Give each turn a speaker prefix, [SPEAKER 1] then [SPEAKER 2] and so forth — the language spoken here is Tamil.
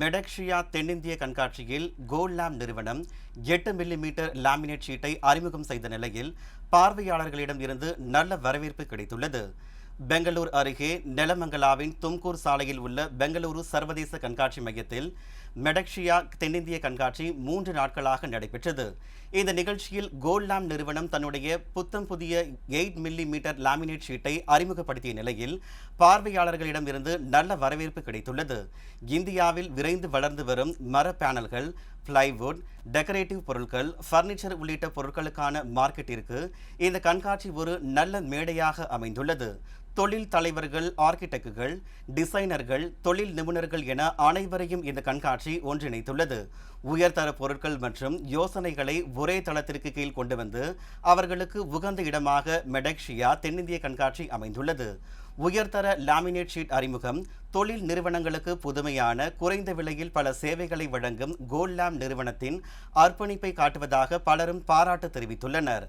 [SPEAKER 1] மெடக்ஷியா தென்னிந்திய கண்காட்சியில் கோல்ட் நிறுவனம் எட்டு மில்லி மீட்டர் லாமினேட் ஷீட்டை அறிமுகம் செய்த நிலையில் பார்வையாளர்களிடம் இருந்து நல்ல வரவேற்பு கிடைத்துள்ளது. பெங்களூர் அருகே நெலமங்கலாவின் தும்கூர் சாலையில் உள்ள பெங்களூரு சர்வதேச கண்காட்சி மையத்தில் மெடக்ஷியா தென்னிந்திய கண்காட்சி மூன்று நாட்களாக நடைபெற்றது. இந்த நிகழ்ச்சியில் கோல்டாம் நிறுவனம் தன்னுடைய புத்தம் புதிய எயிட் மில்லி மீட்டர் லாமினேட் ஷீட்டை அறிமுகப்படுத்திய நிலையில் பார்வையாளர்களிடம் இருந்து நல்ல வரவேற்பு கிடைத்துள்ளது. இந்தியாவில் விரைந்து வளர்ந்து வரும் மர பேனல்கள் பிளைவுட் டெக்கரேட்டிவ் பொருட்கள் ஃபர்னிச்சர் உள்ளிட்ட பொருட்களுக்கான மார்க்கெட்டிற்கு இந்த கண்காட்சி ஒரு நல்ல மேடையாக அமைந்துள்ளது. தொழில் தலைவர்கள் ஆர்கிடெக்டுகள் டிசைனர்கள் தொழில் நிபுணர்கள் என அனைவரையும் இந்த கண்காட்சி ஒன்றிணைத்துள்ளது. உயர்தர பொருட்கள் மற்றும் யோசனைகளை ஒரே தளத்திற்கு கீழ் கொண்டு வந்து அவர்களுக்கு உகந்த இடமாக மெடக்ஷியா தென்னிந்திய கண்காட்சி அமைந்துள்ளது. உயர்தர லாமினேட் ஷீட் அறிமுகம். தொழில் நிறுவனங்களுக்கு புதுமையான குறைந்த விலையில் பல சேவைகளை வழங்கும் கோல்ட் லேம் நிறுவனத்தின் அர்ப்பணிப்பை காட்டுவதாக பலரும் பாராட்டு தெரிவித்துள்ளனர்.